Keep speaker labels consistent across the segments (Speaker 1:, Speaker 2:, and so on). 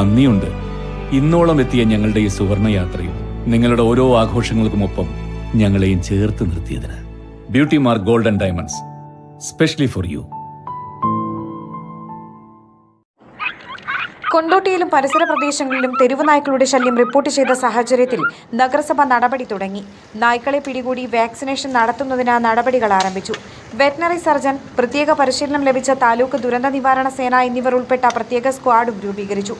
Speaker 1: നന്ദിയുണ്ട്. ഇന്നോളം എത്തിയ ഞങ്ങളുടെ ഈ സുവർണ യാത്രയും നിങ്ങളുടെ ഓരോ ആഘോഷങ്ങൾക്കുമൊപ്പം ഞങ്ങളെയും ചേർത്ത് നിർത്തിയതിന്. Beauty Mark Golden Diamonds specially for you
Speaker 2: കൊണ്ടോട്ടിയിലും പരിസര പ്രദേശങ്ങളിലും തെരുവ് നായ്ക്കളുടെ ശല്യം റിപ്പോർട്ട് ചെയ്ത സാഹചര്യത്തിൽ നഗരസഭ നടപടി തുടങ്ങി. നായ്ക്കളെ പിടികൂടി വാക്സിനേഷൻ നടത്തുന്നതിന് നടപടികൾ ആരംഭിച്ചു. വെറ്റിനറി സർജൻ പ്രത്യേക പരിശീലനം ലഭിച്ച താലൂക്ക് ദുരന്ത നിവാരണ സേന എന്നിവർ ഉൾപ്പെട്ട പ്രത്യേക സ്ക്വാഡും രൂപീകരിച്ചു.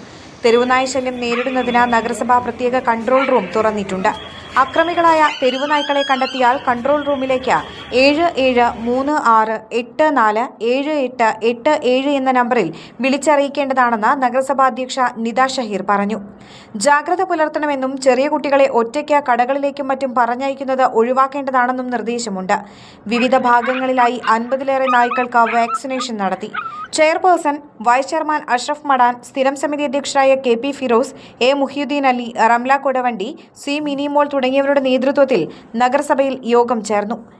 Speaker 2: തെരുവുനായ ശല്യം നേരിടുന്നതിന് നഗരസഭ പ്രത്യേക കൺട്രോൾ റൂം തുറന്നിട്ടുണ്ട്. അക്രമികളായ തെരുവുനായ്ക്കളെ കണ്ടെത്തിയാൽ കൺട്രോൾ റൂമിലേക്ക് ഏഴ് ഏഴ് മൂന്ന് ആറ് എട്ട് നാല് ഏഴ് എട്ട് എട്ട് ഏഴ് എന്ന നമ്പറിൽ വിളിച്ചറിയിക്കേണ്ടതാണെന്ന് നഗരസഭാധ്യക്ഷ നിത ഷഹീർ പറഞ്ഞു. ജാഗ്രത പുലർത്തണമെന്നും ചെറിയ കുട്ടികളെ ഒറ്റയ്ക്ക് കടകളിലേക്കും മറ്റും പറഞ്ഞയക്കുന്നത് ഒഴിവാക്കേണ്ടതാണെന്നും നിർദ്ദേശമുണ്ട്. വിവിധ ഭാഗങ്ങളിലായി അൻപതിലേറെ നായ്ക്കൾക്ക് വാക്സിനേഷൻ നടത്തി. Chairperson vice chairman Ashraf Madan സ്ഥിരം സമിതി അധ്യക്ഷരായ K P Firoz A Muhiyuddin Ali Ramla Kodavandi C Minimol തുടങ്ങിയവരുടെ നേതൃത്വത്തിൽ നഗരസഭയിൽ യോഗം ചേർന്നു.